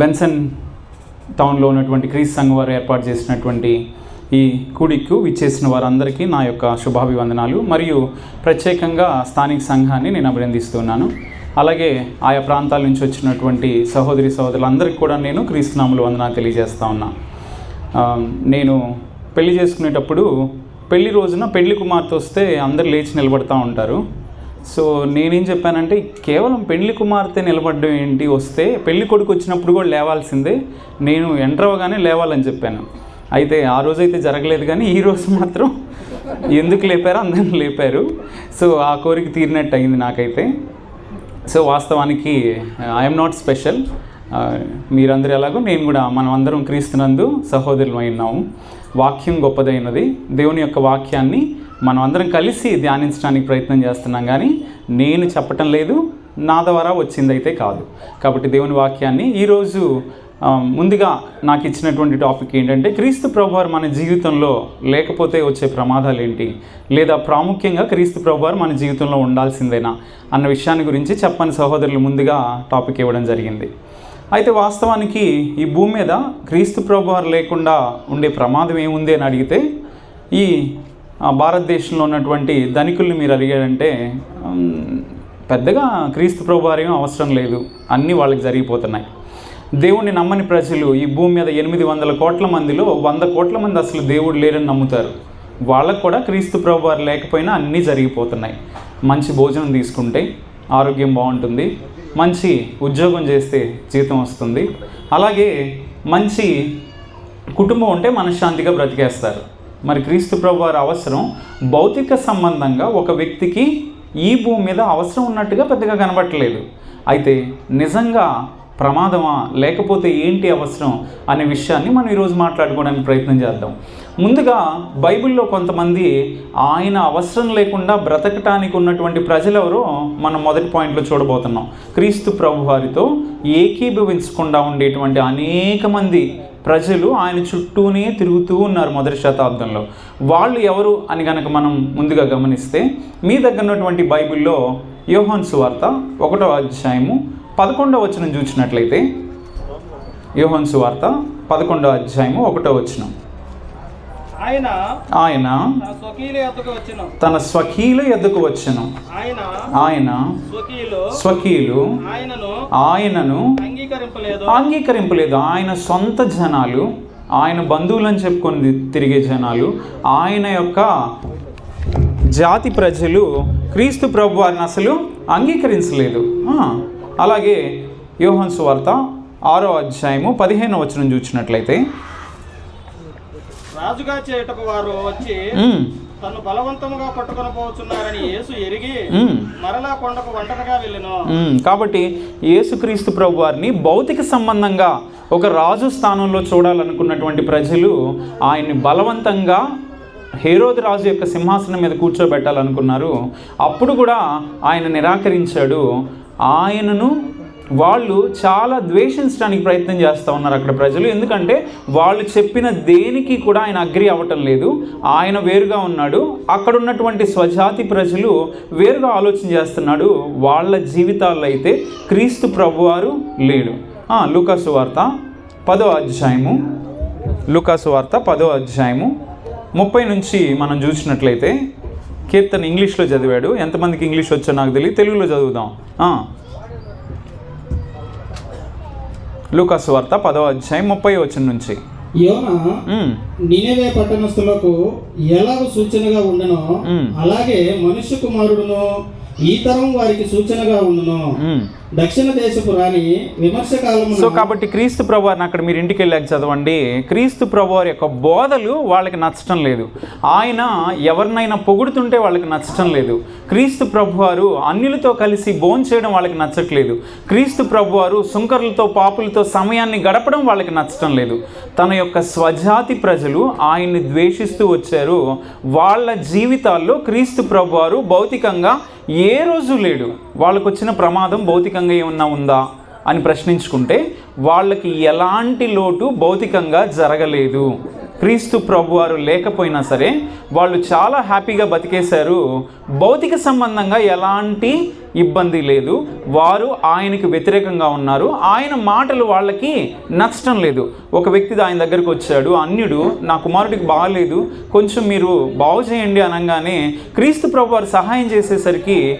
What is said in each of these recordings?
Benson టౌన్లో ఉన్నటువంటి క్రీస్ సంఘం వారు ఏర్పాటు చేసినటువంటి ఈ కూడిక్కు విచ్చేసిన వారందరికీ నా యొక్క శుభాభివందనాలు. మరియు ప్రత్యేకంగా స్థానిక సంఘాన్ని నేను అభినందిస్తున్నాను. అలాగే ఆయా ప్రాంతాల నుంచి వచ్చినటువంటి సహోదరి సహోదరులందరికీ కూడా నేను క్రీస్తునాములు వందన తెలియజేస్తా ఉన్నా. నేను పెళ్ళి చేసుకునేటప్పుడు పెళ్ళి రోజున పెళ్ళి కుమార్తె వస్తే అందరు లేచి నిలబడతా ఉంటారు. సో నేనేం చెప్పానంటే కేవలం పెళ్ళి కుమార్తె నిలబడడం ఏంటి వస్తే పెళ్ళి కొడుకు వచ్చినప్పుడు కూడా లేవాల్సిందే నేను ఎంటర్ అవ్వగానే లేవాలని చెప్పాను. అయితే ఆ రోజు అయితే జరగలేదు కానీ ఈ రోజు మాత్రం ఎందుకు లేపారో అందరిని లేపారు. సో ఆ కోరిక తీరినట్టు అయింది నాకైతే. సో వాస్తవానికి ఐఎమ్ నాట్ స్పెషల్ మీరందరూ ఎలాగో నేను కూడా మనం అందరం క్రీస్తునందు సహోదరులమై ఉన్నాము. వాక్యం గొప్పదైనది. దేవుని యొక్క వాక్యాన్ని మనం అందరం కలిసి ధ్యానించడానికి ప్రయత్నం చేస్తున్నాం కానీ నేను చెప్పటం లేదు నా ద్వారా వచ్చిందైతే కాదు. కాబట్టి దేవుని వాక్యాన్ని ఈరోజు ముందుగా నాకు ఇచ్చినటువంటి టాపిక్ ఏంటంటే క్రీస్తు ప్రభువారు మన జీవితంలో లేకపోతే వచ్చే ప్రమాదాలు ఏంటి? లేదా ప్రాముఖ్యంగా క్రీస్తు ప్రభువారు మన జీవితంలో ఉండాల్సిందేనా? అన్న విషయాన్ని గురించి చెప్పని సహోదరులు ముందుగా టాపిక్ ఇవ్వడం జరిగింది. అయితే వాస్తవానికి ఈ భూమి మీద క్రీస్తు ప్రభువారు లేకుండా ఉండే ప్రమాదం ఏముంది అని అడిగితే ఈ భారతదేశంలో ఉన్నటువంటి ధనికుల్ని మీరు అడిగారంటే పెద్దగా క్రీస్తు ప్రభువారు అవసరం లేదు. అన్నీ వాళ్ళకి జరిగిపోతున్నాయి. దేవుణ్ణి నమ్మని ప్రజలు ఈ భూమి మీద ఎనిమిది వందల కోట్ల మందిలో వంద కోట్ల మంది అసలు దేవుడు లేరని నమ్ముతారు. వాళ్ళకు కూడా క్రీస్తు ప్రభువారు లేకపోయినా అన్నీ జరిగిపోతున్నాయి. మంచి భోజనం తీసుకుంటే ఆరోగ్యం బాగుంటుంది. మంచి ఉద్యోగం చేస్తే జీతం వస్తుంది. అలాగే మంచి కుటుంబం ఉంటే మనశ్శాంతిగా బ్రతికేస్తారు. మరి క్రీస్తు ప్రభు వారి అవసరం భౌతిక సంబంధంగా ఒక వ్యక్తికి ఈ భూమి మీద అవసరం ఉన్నట్టుగా పెద్దగా కనబట్టలేదు. అయితే నిజంగా ప్రమాదమా? లేకపోతే ఏంటి అవసరం అనే విషయాన్ని మనం ఈరోజు మాట్లాడుకోవడానికి ప్రయత్నం చేద్దాం. ముందుగా బైబిల్లో కొంతమంది ఆయన అవసరం లేకుండా బ్రతకటానికి ఉన్నటువంటి ప్రజలెవరో మనం మొదటి పాయింట్లో చూడబోతున్నాం. క్రీస్తు ప్రభు వారితో ఏకీభవించకుండా ఉండేటువంటి అనేక మంది ప్రజలు ఆయన చుట్టూనే తిరుగుతూ ఉన్నారు మొదటి శతాబ్దంలో. వాళ్ళు ఎవరు అని కనుక మనం ముందుగా గమనిస్తే మీ దగ్గర ఉన్నటువంటి బైబిల్లో యోహాన్ సువార్త ఒకటో అధ్యాయము పదకొండవ వచనం చూసినట్లయితే యోహాన్ సువార్త పదకొండవ అధ్యాయము ఒకటో వచనం. ఆయన ఆయన తన స్వకీల ఎద్దుకు వచ్చెను. ఆయన ఆయనను ఆయనను అంగీకరింపలేదు? అంగీకరింపలేదు. ఆయన సొంత జనాలు ఆయన బంధువులని చెప్పుకొని తిరిగే జనాలు ఆయన యొక్క జాతి ప్రజలు క్రీస్తు ప్రభు వారిని అసలు అంగీకరించలేదు. అలాగే యోహన్ సువార్త ఆరో అధ్యాయము పదిహేను వచనం చూసినట్లయితే రాజుగా చేయుటకు వారు వచ్చి తను బలవంతముగా పట్టుకొని పోతున్నారని యేసు ఎరిగి మరలా కొండకు ఒంటరిగా వెళ్ళెను. కాబట్టి యేసుక్రీస్తు ప్రభు వారిని భౌతిక సంబంధంగా ఒక రాజు స్థానంలో చూడాలనుకున్నటువంటి ప్రజలు ఆయన్ని బలవంతంగా హేరోదు రాజు యొక్క సింహాసనం మీద కూర్చోబెట్టాలనుకున్నారు. అప్పుడు కూడా ఆయన నిరాకరించాడు. ఆయనను వాళ్ళు చాలా ద్వేషించడానికి ప్రయత్నం చేస్తూ ఉన్నారు అక్కడ ప్రజలు. ఎందుకంటే వాళ్ళు చెప్పిన దేనికి కూడా ఆయన అగ్రి అవ్వటం లేదు. ఆయన వేరుగా ఉన్నాడు. అక్కడ ఉన్నటువంటి స్వజాతి ప్రజలు వేరుగా ఆలోచన చేస్తున్నాడు. వాళ్ళ జీవితాల్లో అయితే క్రీస్తు ప్రభువారు లేడు. ఆ, లూకాసు వార్త పదో అధ్యాయము. లూకాసు వార్త పదో అధ్యాయము. ముప్పై నుంచి మనం చూసినట్లయితే కీర్తన ఇంగ్లీష్లో చదివాడు. ఎంతమందికి ఇంగ్లీష్ వచ్చో నాకు తెలియదు. తెలుగులో చదువుదాం. లూకాసు వార్త పదో అధ్యాయం ముప్పై వచ్చిన నుంచి యోన ఉమ్, నినేవే పట్టణస్థులకు ఎలాగ సూచనగా ఉండనో. అలాగే మనుష్య కుమారుడును ఈ తరం వారికి సూచనగా ఉండును. దక్షిణ దేశపు రాణి విమర్శ సో కాబట్టి క్రీస్తు ప్రభువారిని అక్కడ మీరు ఇంటికి వెళ్ళాక చదవండి. క్రీస్తు ప్రభువారి యొక్క బోధలు వాళ్ళకి నచ్చటం లేదు. ఆయన ఎవరినైనా పొగుడుతుంటే వాళ్ళకి నచ్చటం లేదు. క్రీస్తు ప్రభువారు అన్యులతో కలిసి భోంచేయడం వాళ్ళకి నచ్చట్లేదు. క్రీస్తు ప్రభువారు సుంకరులతో పాపులతో సమయాన్ని గడపడం వాళ్ళకి నచ్చటం లేదు. తన యొక్క స్వజాతి ప్రజలు ఆయన్ని ద్వేషిస్తూ వచ్చారు. వాళ్ళ జీవితాల్లో క్రీస్తు ప్రభువారు భౌతికంగా ఏ రోజు లేడు. వాళ్ళకు వచ్చిన ప్రమాదం భౌతిక భౌతికంగా ఏమన్నా ఉందా అని ప్రశ్నించుకుంటే వాళ్ళకి ఎలాంటి లోటు భౌతికంగా జరగలేదు. క్రీస్తు ప్రభువారు లేకపోయినా సరే వాళ్ళు చాలా హ్యాపీగా బతికేశారు. భౌతిక సంబంధంగా ఎలాంటి ఇబ్బంది లేదు. వారు ఆయనకి వ్యతిరేకంగా ఉన్నారు. ఆయన మాటలు వాళ్ళకి నచ్చటం లేదు. ఒక వ్యక్తి ఆయన దగ్గరికి వచ్చాడు. అన్యుడు నా కుమారుడికి బాగాలేదు. కొంచెం మీరు బాగు చేయండి అనగానే క్రీస్తు ప్రభువారు సహాయం చేసేసరికి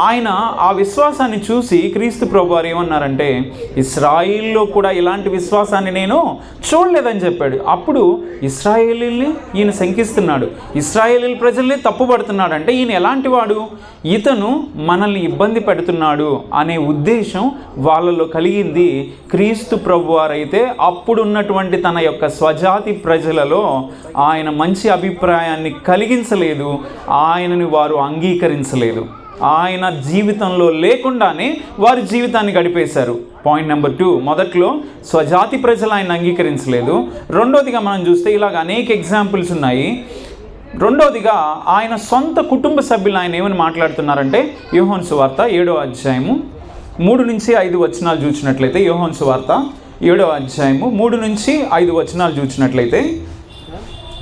ఆయన ఆ విశ్వాసాన్ని చూసి క్రీస్తు ప్రభు వారు ఏమన్నారంటే ఇస్రాయిల్లో కూడా ఇలాంటి విశ్వాసాన్ని నేను చూడలేదని చెప్పాడు. అప్పుడు ఇస్రాయేలీల్ని ఈయన శంకిస్తున్నాడు. ఇస్రాయేలీ ప్రజల్ని తప్పుపడుతున్నాడు అంటే ఈయన ఎలాంటి వాడు? ఇతను మనల్ని ఇబ్బంది పెడుతున్నాడు అనే ఉద్దేశం వాళ్ళలో కలిగింది క్రీస్తు ప్రభు వారైతే అప్పుడున్నటువంటి తన యొక్క స్వజాతి ప్రజలలో ఆయన మంచి అభిప్రాయాన్ని కలిగించలేదు. ఆయనని వారు అంగీకరించలేదు. ఆయన జీవితంలో లేకుండానే వారి జీవితాన్ని గడిపేశారు. పాయింట్ నెంబర్ టూ మొదట్లో స్వజాతి ప్రజలు ఆయన అంగీకరించలేదు. రెండోదిగా మనం చూస్తే ఇలాగ అనేక ఎగ్జాంపుల్స్ ఉన్నాయి. రెండోదిగా ఆయన సొంత కుటుంబ సభ్యులు ఆయన ఏమని మాట్లాడుతున్నారంటే యోహోన్ సువార్త ఏడో అధ్యాయము మూడు నుంచి ఐదు వచనాలు చూసినట్లయితే యోహోన్ సువార్త ఏడో అధ్యాయము మూడు నుంచి ఐదు వచనాలు చూసినట్లయితే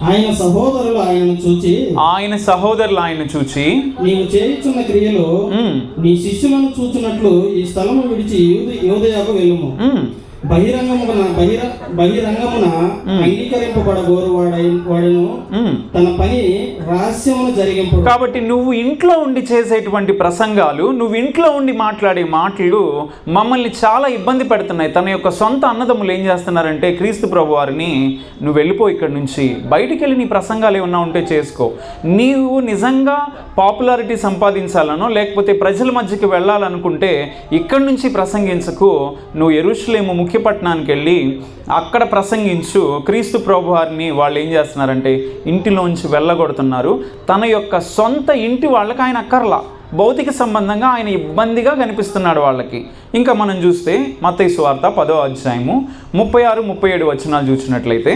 ఆయన సహోదరులు ఆయనను చూచి ఆయన సహోదరులు ఆయన చూచి నీవు చేయుచున్న క్రియలు "ఉమ్, నీ శిష్యులను చూచున్నట్లు ఈ స్థలము విడిచి యూద- యూదయకు వెళ్ళుము. బహిరంగమున బహిర బహిరంగమున అంగీకరింపబడగోరు వాడై వాడును. ఉమ్." తన పని రహస్యమును జరిగింపు కాబట్టి నువ్వు ఇంట్లో ఉండి చేసేటువంటి ప్రసంగాలు నువ్వు ఇంట్లో ఉండి మాట్లాడే మాటలు మమ్మల్ని చాలా ఇబ్బంది పెడుతున్నాయి. తన యొక్క సొంత అన్నదమ్ములు ఏం చేస్తున్నారంటే క్రీస్తు ప్రభు వారిని నువ్వు వెళ్ళిపో ఇక్కడి నుంచి. బయటికి వెళ్ళి నీ ప్రసంగాలు ఏమన్నా ఉంటే చేసుకో. నీవు నిజంగా పాపులారిటీ సంపాదించాలనో లేకపోతే ప్రజల మధ్యకి వెళ్ళాలనుకుంటే ఇక్కడి నుంచి ప్రసంగించకు. నువ్వు ఎరుషులేము ముఖ్య పట్టణానికి వెళ్ళి అక్కడ ప్రసంగించు క్రీస్తు ప్రభు వారిని వాళ్ళు ఏం చేస్తున్నారంటే ఇంటిలోంచి వెళ్ళగొడుతున్నారు. తన యొక్క సొంత ఇంటి వాళ్ళకి ఆయన అక్కర్లా. భౌతిక సంబంధంగా ఆయన ఇబ్బందిగా కనిపిస్తున్నాడు వాళ్ళకి. ఇంకా మనం చూస్తే మత్తయి వార్త పదో అధ్యాయము ముప్పై ఆరు ముప్పై ఏడు వచనాలు చూసినట్లయితే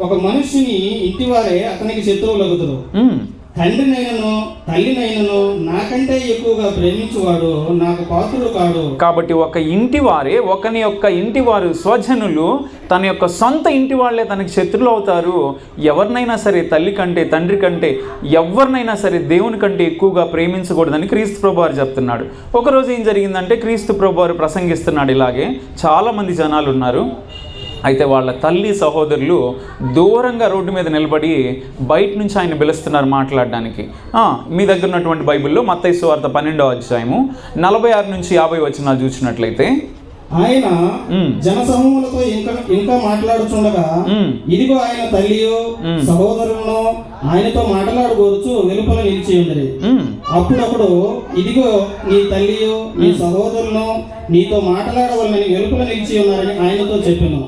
ఒక మనుష్యుని ఇంటివారే అతనికి శత్రువులగుదురు. ఉమ్, తండ్రినైనను తల్లినైనను నాకంటే ఎక్కువగా ప్రేమించువాడు నాకు పాత్రుడు కాడు. కాబట్టి ఒక ఇంటి వారే ఒకని యొక్క ఇంటి వారు స్వజనులు తన యొక్క సొంత ఇంటి వాళ్ళే తనకి శత్రులు అవుతారు. ఎవరినైనా సరే తల్లి కంటే తండ్రి కంటే ఎవరినైనా సరే దేవుని కంటే ఎక్కువగా ప్రేమించకూడదని క్రీస్తు ప్రభువారు చెప్తున్నాడు. ఒకరోజు ఏం జరిగిందంటే క్రీస్తు ప్రభువారు ప్రసంగిస్తున్నాడు ఇలాగే. చాలామంది జనాలు ఉన్నారు. అయితే వాళ్ళ తల్లి సహోదరులు దూరంగా రోడ్డు మీద నిలబడి బయట నుంచి ఆయన పిలుస్తున్నారు మాట్లాడడానికి. మీ దగ్గర ఉన్నటువంటి బైబిల్లో మత్తైసు వార్త పన్నెండో అధ్యాయము నలభై ఆరు నుంచి యాభై వచ్చినాలు చూసినట్లయితే ఆయన జనసమూహములతో ఇంకా ఇంకా మాట్లాడుచుండగా ఇదిగో ఆయన తల్లియు. సహోదరులను ఆయనతో మాట్లాడుకోవచ్చు వెలుపల నిలిచి ఉండేది అప్పుడప్పుడు ఇదిగో నీ తల్లియు నీ సహోదరులను నీతో మాట్లాడవాలని వెలుపల నిలిచి ఉన్నారని ఆయనతో చెప్పాను.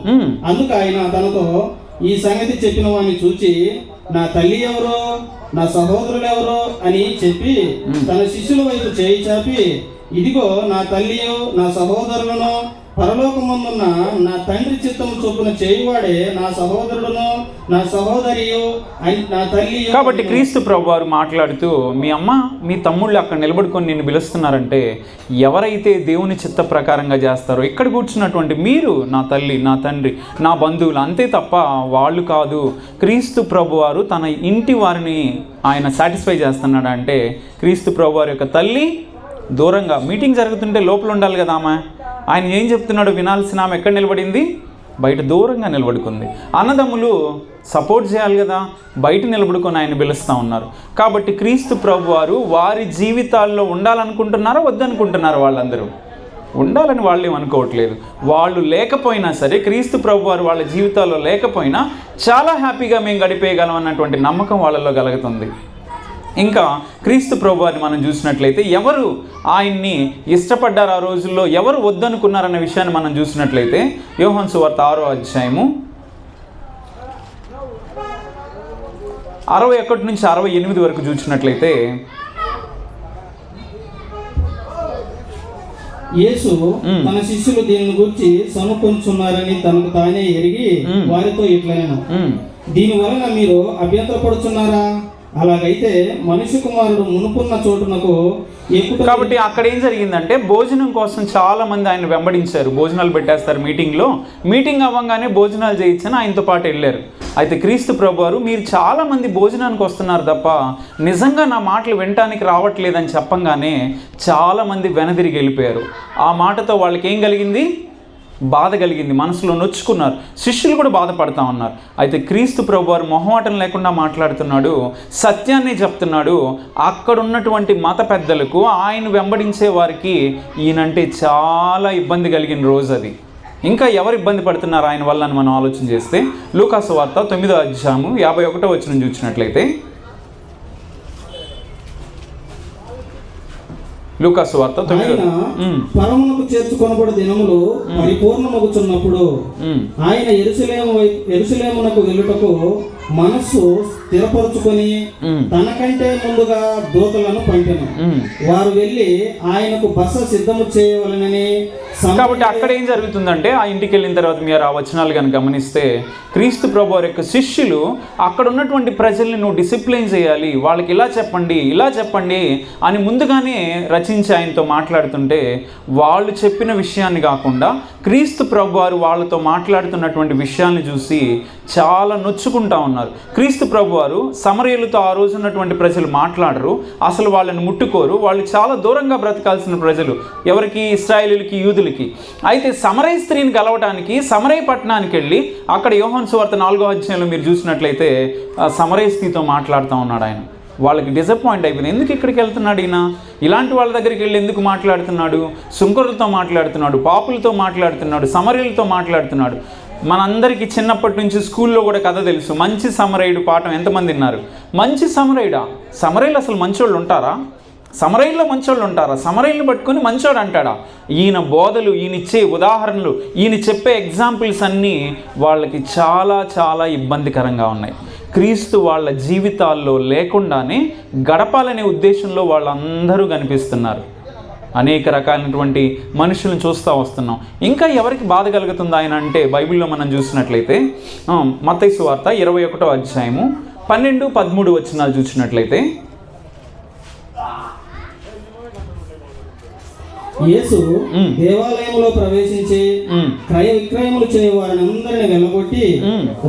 అందుకు ఆయన తనతో ఈ సంగతి చెప్పిన వాడిని చూచి నా తల్లి ఎవరో నా చోదరులు ఎవరో అని చెప్పి తన శిష్యుల వైపు చేయి చాపి ఇదిగో నా తల్లియు నా సహోదరులను పరలోకమందున్న నా తండ్రి చిత్తం చొప్పున చేయువాడే నా సహోదరుడును నా సహోదరియు నా తల్లి కాబట్టి క్రీస్తు ప్రభు వారు మాట్లాడుతూ మీ అమ్మ మీ తమ్ముళ్ళు అక్కడ నిలబడుకొని నిన్ను పిలుస్తున్నారంటే ఎవరైతే దేవుని చిత్త ప్రకారంగా చేస్తారో ఇక్కడ కూర్చున్నటువంటి మీరు నా తల్లి నా తండ్రి నా బంధువులు అంతే తప్ప వాళ్ళు కాదు. క్రీస్తు ప్రభు వారు తన ఇంటి వారిని ఆయన సాటిస్ఫై చేస్తున్నాడు అంటే క్రీస్తు ప్రభు వారి యొక్క తల్లి దూరంగా మీటింగ్ జరుగుతుంటే లోపల ఉండాలి కదా ఆమె? ఆయన ఏం చెప్తున్నాడో వినాల్సిన ఆమె ఎక్కడ నిలబడింది? బయట దూరంగా నిలబడుకుంది. అన్నదమ్ములు సపోర్ట్ చేయాలి కదా బయట నిలబడుకొని ఆయన పిలుస్తూ ఉన్నారు. కాబట్టి క్రీస్తు ప్రభు వారు వారి జీవితాల్లో ఉండాలనుకుంటున్నారా వద్దనుకుంటున్నారు వాళ్ళందరూ? ఉండాలని వాళ్ళు అనుకోవట్లేదు. వాళ్ళు లేకపోయినా సరే క్రీస్తు ప్రభు వారు వాళ్ళ జీవితాల్లో లేకపోయినా చాలా హ్యాపీగా మేము గడిపేయగలం అన్నటువంటి నమ్మకం వాళ్ళలో కలుగుతుంది. ఇంకా క్రీస్తు ప్రభువారిని మనం చూసినట్లయితే ఎవరు ఆయన్ని ఇష్టపడ్డారు ఆ రోజుల్లో ఎవరు వద్దనుకున్నారన్న విషయాన్ని మనం చూసినట్లయితే యోహన్ సువార్త ఆరో అధ్యాయము అరవై ఒకటి నుంచి అరవై ఎనిమిది వరకు చూసినట్లయితే యేసు. తన శిష్యులు దీనిని గురించి సనుకొంచున్నారని తనకు తానే ఎరిగి. వారితో ఇట్లనేను దీని వలన మీరు అభ్యంతరపడుచున్నారా అలాగైతే మనిషి కుమారుడు మునుపున్న చోటునకు కాబట్టి అక్కడ ఏం జరిగిందంటే భోజనం కోసం చాలా మంది ఆయన వెంబడించారు. భోజనాలు పెట్టేస్తారు మీటింగ్లో. మీటింగ్ అవ్వగానే భోజనాలు చేయించని ఆయనతో పాటు వెళ్ళారు. అయితే క్రీస్తు ప్రభు వారు మీరు చాలా మంది భోజనానికి వస్తున్నారు తప్ప నిజంగా నా మాటలు వినటానికి రావట్లేదని చెప్పంగానే చాలా మంది వెనదిరిగి వెళ్ళిపోయారు. ఆ మాటతో వాళ్ళకి ఏం కలిగింది? బాధ కలిగింది మనసులో నొచ్చుకున్నారు శిష్యులు కూడా బాధపడతా ఉన్నారు. అయితే క్రీస్తు ప్రభు వారు మొహమాటం లేకుండా మాట్లాడుతున్నాడు సత్యాన్ని చెప్తున్నాడు. అక్కడ ఉన్నటువంటి మత పెద్దలకు ఆయన వెంబడించే వారికి ఈయనంటే చాలా ఇబ్బంది కలిగిన రోజు అది. ఇంకా ఎవరు ఇబ్బంది పడుతున్నారు ఆయన వల్ల అని మనం ఆలోచన చేస్తే లూకాసు వార్త తొమ్మిదో అధ్యాయము యాభై ఒకటో వచ్చిన చూసినట్లయితే లూకాసు వార్త పరమునకు చేర్చుకొనబడి దినములు పరిపూర్ణమగుచున్నప్పుడు ఆయన ఎరుసలేము ఎరుసలేమునకు వెళ్ళుటకు మనస్సు స్థిరపరుచుకొని తనకంటే ముందుగా దూతలను పంపెను. వారు వెళ్ళి ఆయనకు బస సిద్ధము చేయవలనని కాబట్టి అక్కడ ఏం జరుగుతుందంటే ఆ ఇంటికి వెళ్ళిన తర్వాత మీరు ఆ వచనాలు కనుక గమనిస్తే క్రీస్తు ప్రభు వారి యొక్క శిష్యులు అక్కడ ఉన్నటువంటి ప్రజల్ని నువ్వు డిసిప్లిన్ చేయాలి వాళ్ళకి ఇలా చెప్పండి ఇలా చెప్పండి అని ముందుగానే రచించి ఆయనతో మాట్లాడుతుంటే వాళ్ళు చెప్పిన విషయాన్ని కాకుండా క్రీస్తు ప్రభు వారు వాళ్ళతో మాట్లాడుతున్నటువంటి విషయాన్ని చూసి చాలా నొచ్చుకుంటా ఉన్నారు. క్రీస్తు ప్రభు వారు సమరయులతో ఆ రోజు ఉన్నటువంటి ప్రజలు మాట్లాడరు. అసలు వాళ్ళని ముట్టుకోరు. వాళ్ళు చాలా దూరంగా బ్రతకాల్సిన ప్రజలు. ఎవరికి? ఇస్రాయేలీలకి యూదులకి. అయితే సమరయ స్త్రీని కలవటానికి సమరయ పట్టణానికి వెళ్ళి అక్కడ యోహన్ సువార్త నాలుగో అధ్యాయంలో మీరు చూసినట్లయితే ఆ సమరయ స్త్రీతో మాట్లాడుతూ ఉన్నాడు ఆయన. వాళ్ళకి డిసప్పాయింట్ అయిపోయింది ఎందుకు ఇక్కడికి వెళ్తున్నాడు ఈయన? ఇలాంటి వాళ్ళ దగ్గరికి వెళ్ళి ఎందుకు మాట్లాడుతున్నాడు? సుంకరులతో మాట్లాడుతున్నాడు పాపులతో మాట్లాడుతున్నాడు సమరీలతో మాట్లాడుతున్నాడు. మనందరికీ చిన్నప్పటి నుంచి స్కూల్లో కూడా కథ తెలుసు. మంచి సమరయుడు పాఠం ఎంతమంది విన్నారు? మంచి సమరయుడా? సమరయులు అసలు మంచోళ్ళు ఉంటారా? సమరయుల్లో మంచోళ్ళు ఉంటారా? సమరయుల్ని పట్టుకొని మంచోడు అంటాడా? ఈయన బోధలు ఈయనిచ్చే ఉదాహరణలు ఈయన చెప్పే ఎగ్జాంపుల్స్ అన్నీ వాళ్ళకి చాలా చాలా ఇబ్బందికరంగా ఉన్నాయి. క్రీస్తు వాళ్ళ జీవితాల్లో లేకుండానే గడపాలనే ఉద్దేశంలో వాళ్ళందరూ కనిపిస్తున్నారు. అనేక రకాలైనటువంటి మనుషులను చూస్తూ వస్తున్నాం ఇంకా ఎవరికి బాధ కలుగుతుంది ఆయన అంటే బైబిల్లో మనం చూసినట్లయితే మతైసు వార్త ఇరవై ఒకటో అధ్యాయము పన్నెండు పదమూడు వచ్చినాలు చూసినట్లయితే యేసు. దేవాలయంలో ప్రవేశించి క్రయ విక్రయములు చేయ వారిని అందరిని వెళ్ళగొట్టి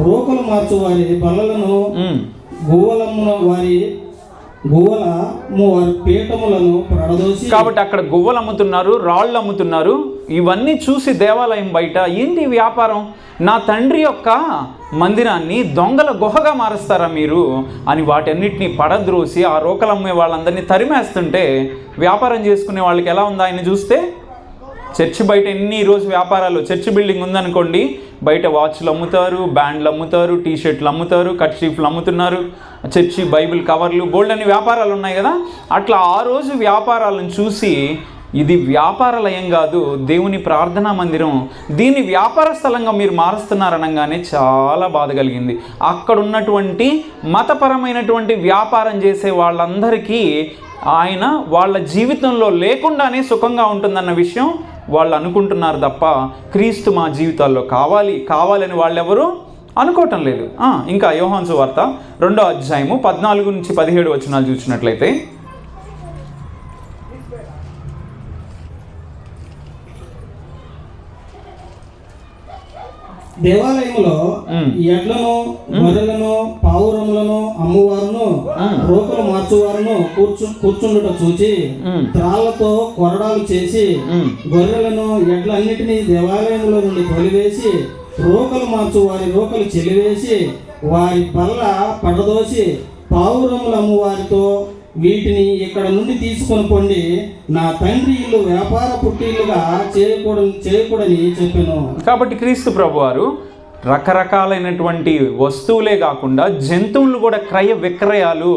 రోకలు మార్చు వారి బల్లలను ఉమ్. గువ్వలమ్మున వారి పీఠములను కాబట్టి అక్కడ గువ్వలు అమ్ముతున్నారు రాళ్ళు అమ్ముతున్నారు. ఇవన్నీ చూసి దేవాలయం బయట ఏంటి వ్యాపారం? నా తండ్రి యొక్క మందిరాన్ని దొంగల గుహగా మారుస్తారా మీరు? అని వాటన్నిటిని పడద్రోసి ఆ రోకలు అమ్మే వాళ్ళందరినీ తరిమేస్తుంటే వ్యాపారం చేసుకునే వాళ్ళకి ఎలా ఉంది? ఆయన చూస్తే చర్చి బయట ఎన్ని రోజు వ్యాపారాలు చర్చి బిల్డింగ్ ఉందనుకోండి బయట వాచ్లు అమ్ముతారు బ్యాండ్లు అమ్ముతారు టీ షర్ట్లు అమ్ముతారు కట్ షీఫ్లు అమ్ముతున్నారు చర్చి బైబిల్ కవర్లు బోల్డ్ అన్ని వ్యాపారాలు ఉన్నాయి కదా. అట్లా ఆ రోజు వ్యాపారాలను చూసి ఇది వ్యాపార లయం కాదు దేవుని ప్రార్థనా మందిరం. దీన్ని వ్యాపార స్థలంగా మీరు మారుస్తున్నారనగానే చాలా బాధ కలిగింది. అక్కడ ఉన్నటువంటి మతపరమైనటువంటి వ్యాపారం చేసే వాళ్ళందరికీ ఆయన వాళ్ళ జీవితంలో లేకుండానే సుఖంగా ఉంటుందన్న విషయం వాళ్ళు అనుకుంటున్నారు తప్ప క్రీస్తు మా జీవితాల్లో కావాలి కావాలని వాళ్ళెవరు అనుకోవటం లేదు. ఇంకా యోహాన్సు వార్త రెండో అధ్యాయము పద్నాలుగు నుంచి పదిహేడు వచనాలు చూసినట్లయితే దేవాలయములో మ్. ఎడ్లను గొర్రెలను పావురములను అమ్మువారును. రోకలు మార్చువారును కూర్చు కూర్చుండుట చూచి. త్రాళ్ళతో కొరడాలు చేసి. గొర్రెలను ఎడ్లన్నిటినీ దేవాలయంలో నుండి తొలివేసి రోకలు మార్చు వారి రోకలు చెలివేసి వారి బల్ల పడదోసి పావురములమ్ము వారితో వీటిని ఇక్కడ నుండి తీసుకొని పొండి నా తండ్రి ఇల్లు వ్యాపార పుట్టిల్లుగా చేయకూడని చేయకూడని చెప్పాను. కాబట్టి క్రీస్తు ప్రభు వారు రకరకాలైనటువంటి వస్తువులే కాకుండా జంతువులు కూడా క్రయ విక్రయాలు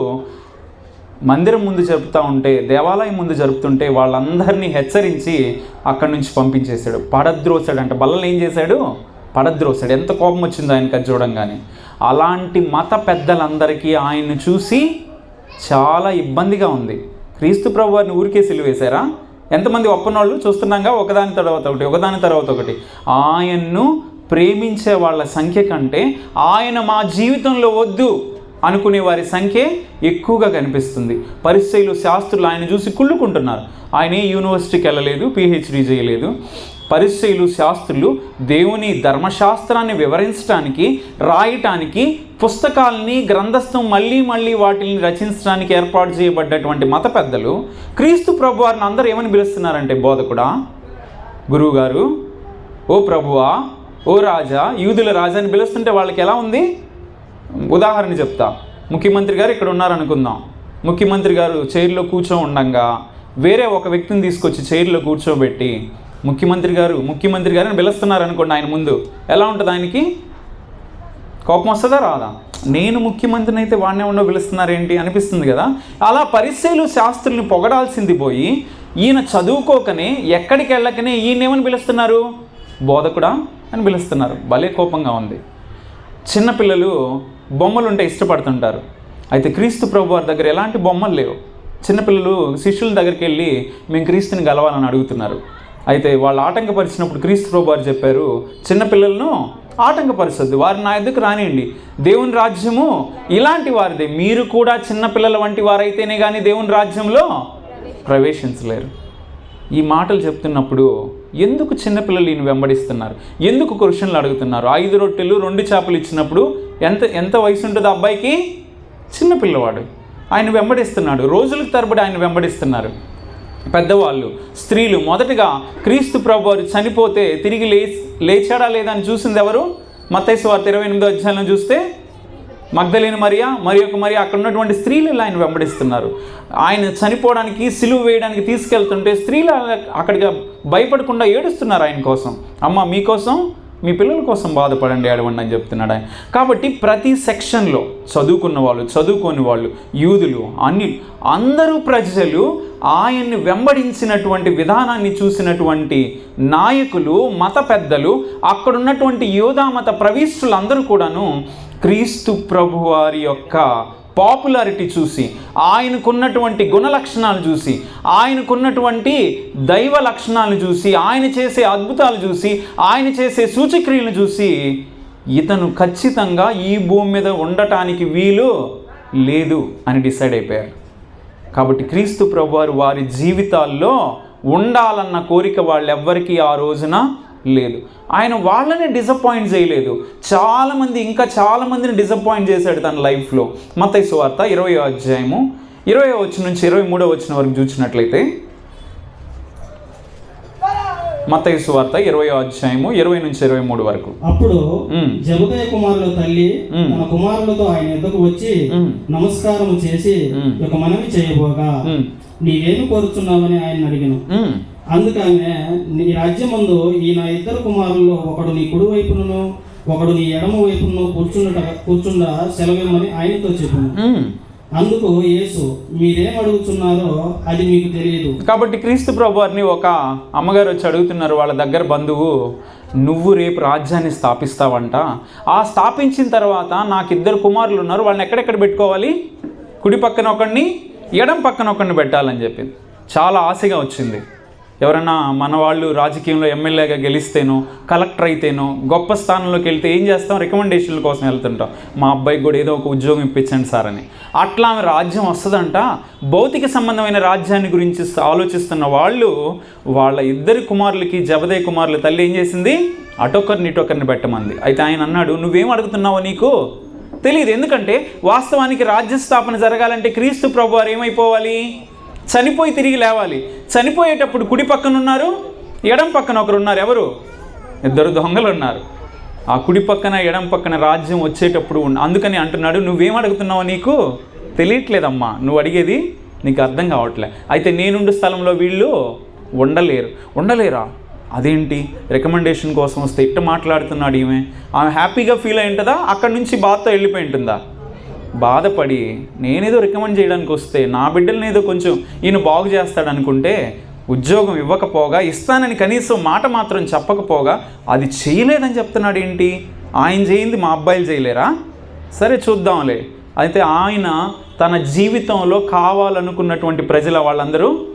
మందిరం ముందు జరుపుతూ ఉంటే దేవాలయం ముందు జరుపుతుంటే వాళ్ళందరినీ హెచ్చరించి అక్కడి నుంచి పంపించేశాడు. పడద్రోసాడు అంటే. బల్లలు ఏం చేశాడు? పడద్రోసాడు. ఎంత కోపం వచ్చిందో ఆయనకి చూడంగానే. అలాంటి మత పెద్దలందరికీ ఆయన్ని చూసి చాలా ఇబ్బందిగా ఉంది. క్రీస్తు ప్రభు వారిని ఊరికే సిలువేశారా? ఎంతమంది ఒప్పనోళ్ళు చూస్తున్నాగా ఒకదాని తర్వాత ఒకటి ఒకదాని తర్వాత ఒకటి. ఆయన్ను ప్రేమించే వాళ్ళ సంఖ్య కంటే ఆయన మా జీవితంలో వద్దు అనుకునే వారి సంఖ్య ఎక్కువగా కనిపిస్తుంది. పరిస్థితులు శాస్త్రులు ఆయన చూసి కుళ్ళుకుంటున్నారు. ఆయన యూనివర్సిటీకి వెళ్ళలేదు పిహెచ్డి చేయలేదు. పరిశీలు శాస్త్రులు దేవుని ధర్మశాస్త్రాన్ని వివరించడానికి రాయటానికి పుస్తకాలని గ్రంథస్థం మళ్ళీ మళ్ళీ వాటిని రచించడానికి ఏర్పాటు చేయబడ్డటువంటి మత పెద్దలు క్రీస్తు ప్రభు వారిని అందరూ ఏమని పిలుస్తున్నారంటే బోధకుడా? గురువుగారు ఓ ప్రభువా ఓ రాజా యూదుల రాజా అని పిలుస్తుంటే వాళ్ళకి ఎలా ఉంది? ఉదాహరణ చెప్తా. ముఖ్యమంత్రి గారు ఇక్కడ ఉన్నారనుకుందాం. ముఖ్యమంత్రి గారు చైర్లో కూర్చో ఉండంగా వేరే ఒక వ్యక్తిని తీసుకొచ్చి చైర్లో కూర్చోబెట్టి ముఖ్యమంత్రి గారు ముఖ్యమంత్రి గారిని పిలుస్తున్నారు అనుకోండి ఆయన ముందు. ఎలా ఉంటుంది ఆయనకి? కోపం వస్తుందా రాదా? నేను ముఖ్యమంత్రిని అయితే వాడినే ఉండో పిలుస్తున్నారేంటి అనిపిస్తుంది కదా? అలా పరిశీలు శాస్త్రుల్ని పొగడాల్సింది పోయి ఈయన చదువుకోకనే ఎక్కడికి వెళ్ళకనే ఈయనేమని పిలుస్తున్నారు? బోధకుడా అని పిలుస్తున్నారు. భలే కోపంగా ఉంది. చిన్నపిల్లలు బొమ్మలు ఉంటే ఇష్టపడుతుంటారు. అయితే క్రీస్తు ప్రభు వారి దగ్గర ఎలాంటి బొమ్మలు లేవు. చిన్నపిల్లలు శిష్యుల దగ్గరికి వెళ్ళి మేము క్రీస్తుని గలవాలని అడుగుతున్నారు. అయితే వాళ్ళు ఆటంకపరిచినప్పుడు క్రీస్తు ప్రభువారు చెప్పారు చిన్నపిల్లలను ఆటంకపరుస్తుంది వారిని నా ఎద్దుకు రానియండి. దేవుని రాజ్యము ఇలాంటి వారిదే. మీరు కూడా చిన్నపిల్లల వంటి వారైతేనే కానీ దేవుని రాజ్యంలో ప్రవేశించలేరు. ఈ మాటలు చెప్తున్నప్పుడు ఎందుకు చిన్నపిల్లలు ఈయన వెంబడిస్తున్నారు? ఎందుకు క్వశ్చన్లు అడుగుతున్నారు? ఐదు రొట్టెలు రెండు చేపలు ఇచ్చినప్పుడు ఎంత ఎంత వయసు ఉంటుంది అబ్బాయికి? చిన్నపిల్లవాడు ఆయన వెంబడిస్తున్నాడు. రోజులకు తరబడి ఆయన వెంబడిస్తున్నారు. పెద్దవాళ్ళు స్త్రీలు మొదటగా క్రీస్తు ప్రభు వారు చనిపోతే తిరిగి లే లేచాడా లేదా అని చూసింది ఎవరు? మత్తైసు వార్త ఇరవై ఎనిమిదో అధ్యాయంలో చూస్తే మగ్ధలేని మరియా మరి ఒక మరి అక్కడ ఉన్నటువంటి స్త్రీలు ఆయన వెంబడిస్తున్నారు. ఆయన చనిపోవడానికి సిలువ వేయడానికి తీసుకెళ్తుంటే స్త్రీలు అక్కడికి భయపడకుండా ఏడుస్తున్నారు ఆయన కోసం. అమ్మ మీకోసం మీ పిల్లల కోసం బాధపడండి ఏడవండి అని చెప్తున్నాడు ఆయన. కాబట్టి ప్రతి సెక్షన్లో చదువుకున్న వాళ్ళు చదువుకోని వాళ్ళు యూదులు అన్ని అందరూ ప్రజలు ఆయన్ని వెంబడించినటువంటి విధానాన్ని చూసినటువంటి నాయకులు మత పెద్దలు అక్కడున్నటువంటి యోధా మత అందరూ కూడాను క్రీస్తు ప్రభువారి యొక్క పాపులారిటీ చూసి ఆయనకున్నటువంటి గుణ లక్షణాలు చూసి ఆయనకున్నటువంటి దైవ లక్షణాలు చూసి ఆయన చేసే అద్భుతాలు చూసి ఆయన చేసే సూచక్రియలను చూసి ఇతను ఖచ్చితంగా ఈ భూమి మీద ఉండటానికి వీలు లేదు అని డిసైడ్ అయిపోయారు. కాబట్టి క్రీస్తు ప్రభువారు వారి జీవితాల్లో ఉండాలన్న కోరిక వాళ్ళెవ్వరికీ ఆ రోజున లేదు ఆయన వాళ్ళని డిసప్పాయింట్ చేయలేదు చాలామంది ఇంకా చాలామందిని డిసప్పాయింట్ చేశాడు తన లైఫ్లో మతై సువార్త ఇరవై అధ్యాయము ఇరవై వచ్చిన నుంచి ఇరవై మూడో వచ్చిన వరకు చూసినట్లయితే మతై సువార్త ఇరవై అధ్యాయము ఇరవై నుంచి ఇరవై మూడు వరకు అప్పుడు. జబదయ కుమారుల తల్లి. తన కుమారులతో ఆయన ఎద్దకు వచ్చి మ్మ్. నమస్కారము చేసి. ఒక మనవి చేయబోగా. నీవేమి కోరుచున్నావని ఆయన అడిగాను. అందుకనే నీ రాజ్యమందు ఈ నా ఇద్దరు కుమారుల్లో ఒకడు నీ కుడి వైపును ఒకడు నీ ఎడమ వైపును కూర్చుండట కూర్చుండ సెలవిమ్మని ఆయనతో చెప్పాను. అందుకు యేసు మీరేం అడుగుతున్నారో అది మీకు తెలియదు. కాబట్టి క్రీస్తు ప్రభువారిని ఒక అమ్మగారు వచ్చి అడుగుతున్నారు వాళ్ళ దగ్గర బంధువు నువ్వు రేపు రాజ్యాన్ని స్థాపిస్తావంట. ఆ స్థాపించిన తర్వాత నాకు ఇద్దరు కుమారులు ఉన్నారు వాళ్ళని ఎక్కడెక్కడ పెట్టుకోవాలి? కుడి పక్కన ఒకడిని ఎడం పక్కన ఒకడిని పెట్టాలని చెప్పింది. చాలా ఆశగా వచ్చింది. ఎవరైనా మన వాళ్ళు రాజకీయంలో ఎమ్మెల్యేగా గెలిస్తేనో కలెక్టర్ అయితేనో గొప్ప స్థానంలోకి వెళ్తే ఏం చేస్తాం? రికమెండేషన్ల కోసం వెళ్తుంటాం. మా అబ్బాయికి కూడా ఏదో ఒక ఉద్యోగం ఇప్పించండి సార్ అని. అట్లా ఆమె రాజ్యం వస్తుందంట. భౌతిక సంబంధమైన రాజ్యాన్ని గురించి ఆలోచిస్తున్న వాళ్ళు వాళ్ళ ఇద్దరి కుమారులకి జబదే కుమారుల తల్లి ఏం చేసింది? అటొకరిని ఇటొకరిని పెట్టమంది. అయితే ఆయన అన్నాడు నువ్వేం అడుగుతున్నావో నీకు? తెలియదు ఎందుకంటే వాస్తవానికి రాజ్య స్థాపన జరగాలంటే క్రీస్తు ప్రభు వారు ఏమైపోవాలి? చనిపోయి తిరిగి లేవాలి. చనిపోయేటప్పుడు కుడి పక్కన ఉన్నారు ఎడం పక్కన ఒకరు ఉన్నారు ఎవరు? ఇద్దరు దొంగలు ఉన్నారు ఆ కుడి పక్కన ఎడం పక్కన రాజ్యం వచ్చేటప్పుడు అందుకని అంటున్నాడు నువ్వేం అడుగుతున్నావు నీకు తెలియట్లేదమ్మా. నువ్వు అడిగేది నీకు అర్థం కావట్లే. అయితే నేనుండు స్థలంలో వీళ్ళు ఉండలేరు. ఉండలేరా? అదేంటి? రికమెండేషన్ కోసం వస్తే ఇట్ట మాట్లాడుతున్నాడు ఈమె. ఆమె హ్యాపీగా ఫీల్ అయి ఉంటుందా అక్కడి నుంచి బాధతో వెళ్ళిపోయి ఉంటుందా? బాధపడి నేనేదో రికమెండ్ చేయడానికి వస్తే నా బిడ్డల్ని ఏదో కొంచెం ఈయన బాగు చేస్తాడనుకుంటే ఉద్యోగం ఇవ్వకపోగా ఇస్తానని కనీసం మాట మాత్రం చెప్పకపోగా అది చేయలేదని చెప్తున్నాడు ఏంటి? ఆయన చేయింది మా అబ్బాయిలు చేయలేరా? సరే చూద్దాంలే. అయితే ఆయన తన జీవితంలో కావాలనుకున్నటువంటి ప్రజల వాళ్ళందరూ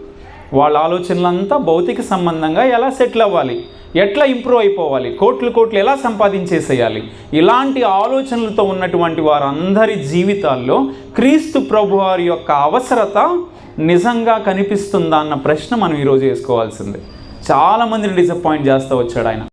వాళ్ళ ఆలోచనలంతా భౌతిక సంబంధంగా ఎలా సెటిల్ అవ్వాలి? ఎట్లా ఇంప్రూవ్ అయిపోవాలి? కోట్లు కోట్లు ఎలా సంపాదించేసేయాలి? ఇలాంటి ఆలోచనలతో ఉన్నటువంటి వారందరి జీవితాల్లో క్రీస్తు ప్రభు వారి యొక్క అవసరత నిజంగా కనిపిస్తుందా అన్న ప్రశ్న మనం ఈరోజు వేసుకోవాల్సిందే. చాలామందిని డిసప్పాయింట్ చేస్తూ వచ్చాడు ఆయన.